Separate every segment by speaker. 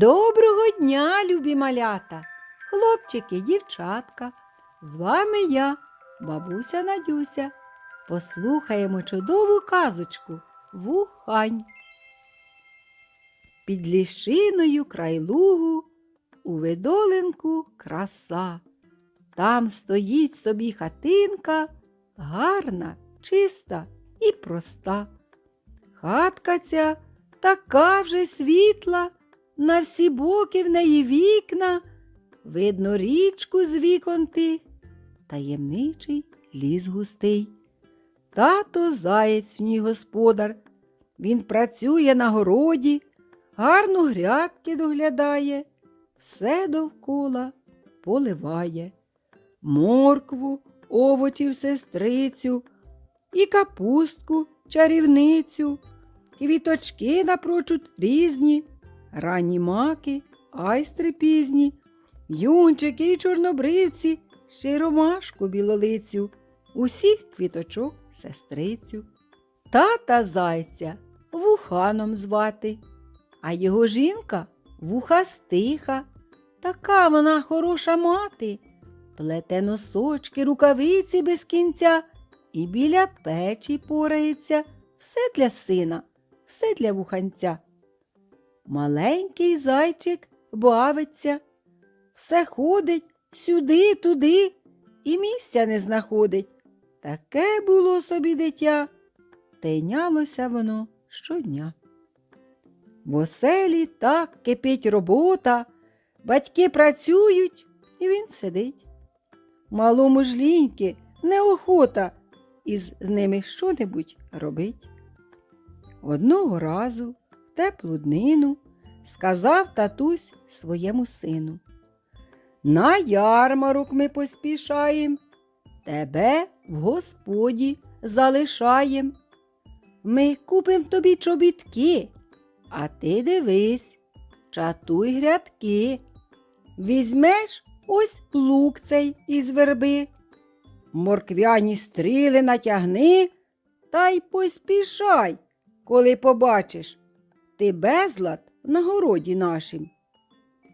Speaker 1: Доброго дня, любі малята, хлопчики, дівчатка. З вами я, бабуся Надюся. Послухаємо чудову казочку Вухань. Під ліщиною край лугу у видолинку краса. Там стоїть собі хатинка, гарна, чиста і проста. Хатка ця така вже світла, на всі боки в неї вікна, видно річку з вікон тих, таємничий ліс густий. Тато заєць в ній господар. Він працює на городі, гарно грядки доглядає, все довкола поливає. Моркву, овочів сестрицю, і капустку, чарівницю, квіточки напрочуд різні, ранні маки, айстри пізні, юнчики і чорнобривці, ще й ромашку білолицю, усіх квіточок сестрицю. Тата зайця вуханом звати, а його жінка вухастиха, така вона хороша мати, плете носочки, рукавиці без кінця і біля печі порається все для сина, все для вуханця. Маленький зайчик бавиться, все ходить сюди, туди і місця не знаходить. Таке було собі дитя, тийнялося воно щодня. В оселі так кипить робота, батьки працюють, і він сидить. Малому ж ліньки неохота із ними що-небудь робить. Одного разу теплу днину сказав татусь своєму сину. На ярмарок ми поспішаєм, тебе в господі залишаєм. Ми купим тобі чобітки, а ти дивись, чатуй грядки. Візьмеш ось лук цей із верби. Морквяні стріли натягни та й поспішай, коли побачиш ти безлад на городі нашим.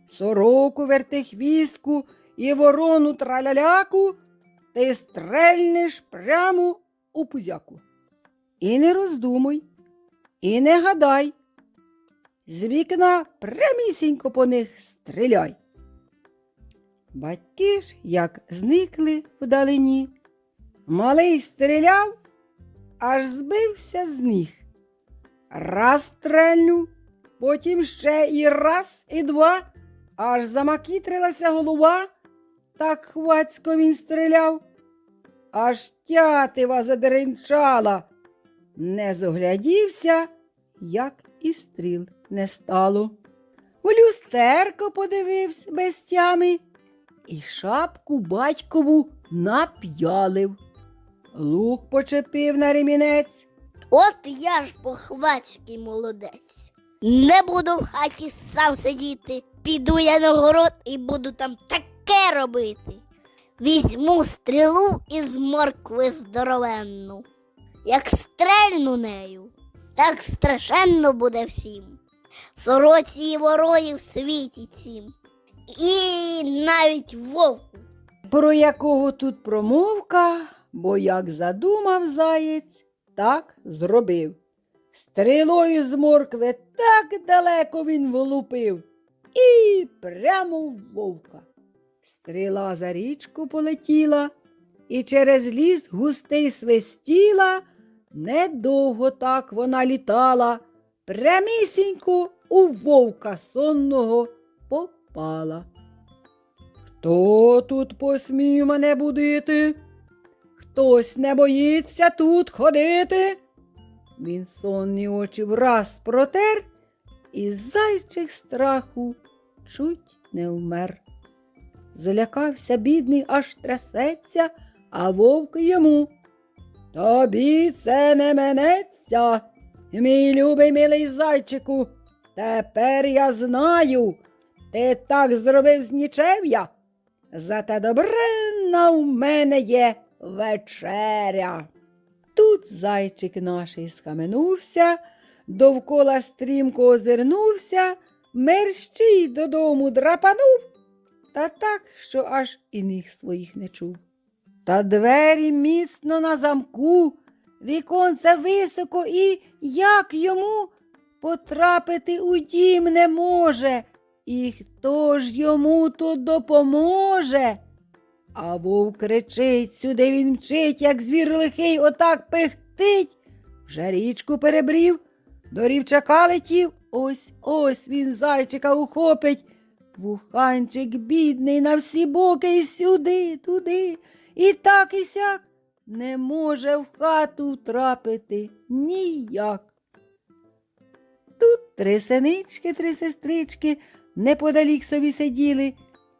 Speaker 1: Сороку вертихвістку і ворону траляляку ти стрельнеш прямо у пузяку. І не роздумуй, і не гадай. З вікна прямісінько по них стріляй. Батьки ж, як зникли вдалині, малий стріляв, аж збився з ніг. Раз стрельнув, потім ще і раз, і два, аж замакітрилася голова, так хвацько він стріляв, аж тятива задеренчала. Не зоглядівся, як і стріл не стало. В люстерко подивився без тями і шапку батькову нап'ялив. Лук почепив на ремінець.
Speaker 2: От я ж похвацький молодець. Не буду в хаті сам сидіти. Піду я на город і буду там таке робити. Візьму стрілу із моркви здоровенну. Як стрельну нею, так страшенно буде всім. Сороці і ворої в світі цім. І навіть вовку.
Speaker 1: Про якого тут промовка, бо як задумав заєць, так зробив. Стрілою з моркви так далеко він влупив і прямо в вовка. Стріла за річку полетіла і через ліс густий свистіла. Недовго так вона літала, прямісінько у вовка сонного попала. Хто тут посмів мене будити? Хтось не боїться тут ходити. Він сонні очі враз протер, і зайчих страху чуть не вмер. Залякався бідний, аж трясеться, а вовк йому. Тобі це не минеться, мій любий милий зайчику. Тепер я знаю, ти так зробив з нічев'я. Зате добрина в мене є вечеря. Тут зайчик наш схаменувся, довкола стрімко озирнувся, мерщій додому драпанув, та так, що аж і ніг своїх не чув. Та двері міцно на замку, віконце високо, і як йому потрапити у дім не може, і хто ж йому тут допоможе? А вовк кричить, сюди він мчить, як звір лихий, отак пихтить. Вже річку перебрів, до рівчака летів, ось ось він зайчика ухопить. Вуханчик бідний на всі боки і сюди, туди, і так, і сяк не може в хату втрапити ніяк. Тут три синички, три сестрички неподалік собі сиділи,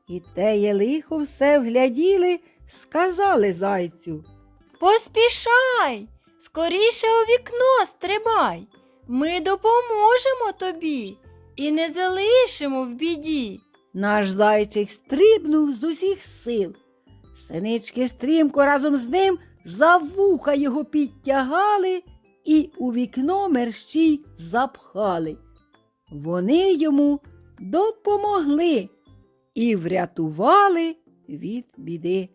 Speaker 1: і теє лихо все вгляділи, сказали зайцю.
Speaker 3: Поспішай, скоріше у вікно стрибай. Ми допоможемо тобі і не залишимо в біді.
Speaker 1: Наш зайчик стрибнув з усіх сил. Синички стрімко разом з ним за вуха його підтягали і у вікно мерщій запхали. Вони йому допомогли і врятували від біди.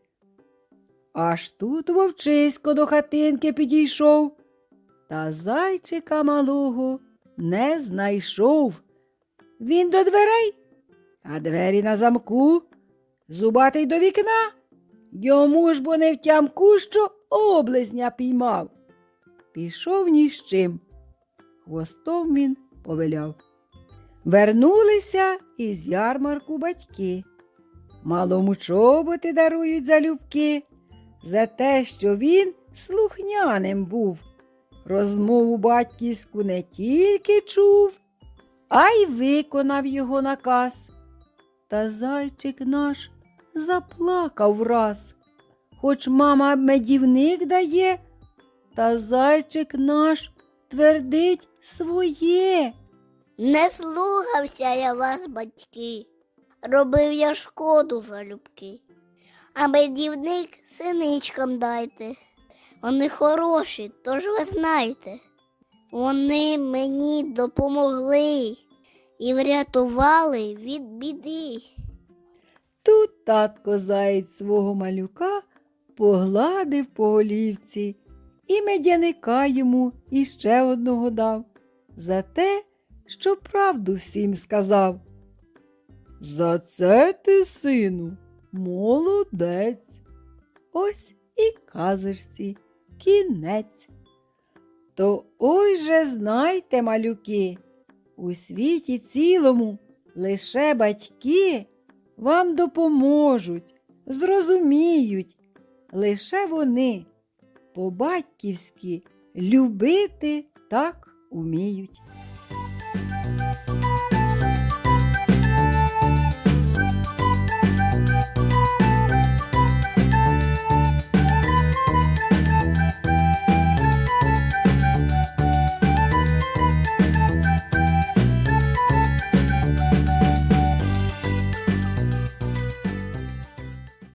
Speaker 1: Аж тут вовчисько до хатинки підійшов, та зайчика малого не знайшов. Він до дверей а двері на замку, зубатий до вікна. Йому ж бо не втямку, що облизня піймав. Пішов ні з чим. Хвостом він повеляв. Вернулися із ярмарку батьки. Малому чоботи дарують залюбки за те, що він слухняним був. Розмову батьківську не тільки чув, а й виконав його наказ. Та зайчик наш заплакав враз. Хоч мама медівник дає, та зайчик наш твердить своє.
Speaker 2: Не слухався я вас, батьки, робив я шкоду залюбки. А медівник синичкам дайте. Вони хороші, тож ви знаєте. Вони мені допомогли і врятували від біди.
Speaker 1: Тут татко заєць свого малюка погладив по голівці і медяника йому іще одного дав за те, що правду всім сказав. За це ти, сину, молодець. Ось і казочці кінець. То ой же знайте, малюки, у світі цілому лише батьки вам допоможуть, зрозуміють, лише вони по-батьківськи любити так уміють.